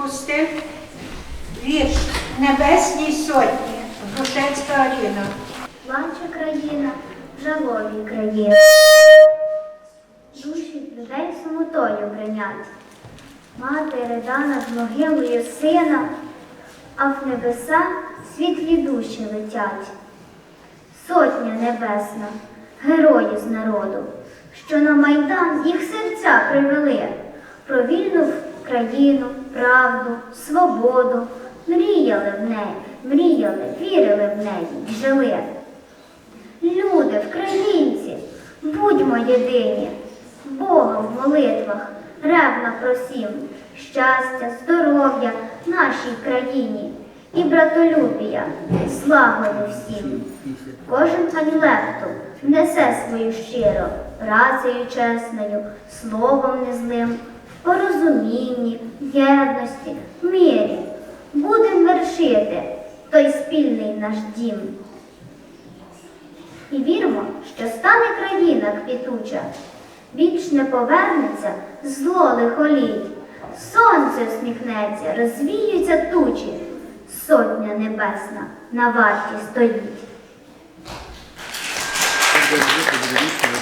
відпустив вірш Небесній сотні Грушецька Аріна. Плаче країна, жалові країна. Душі людей самотою бринять. Мати рида над могилою сина, а в небеса світлі душі летять. Сотня небесна, герої з народу, що на майдан їх серця привели, про вільну країну, правду, свободу, мріяли в неї, мріяли, вірили в неї жили. Люди, українці, будьмо єдині, Бога в молитвах, ревна просім, щастя, здоров'я нашій країні і братолюбія, злагоди всім. Кожен анілепту несе свою щиро, працею чесною, словом незлим, у розумінні, єдності, мирі. будемо вершити той спільний наш дім. І віримо, що стане країна квітуча, більш не повернеться зло лихоліть, сонце всміхнеться, розвіються тучі, сотня небесна на варті стоїть.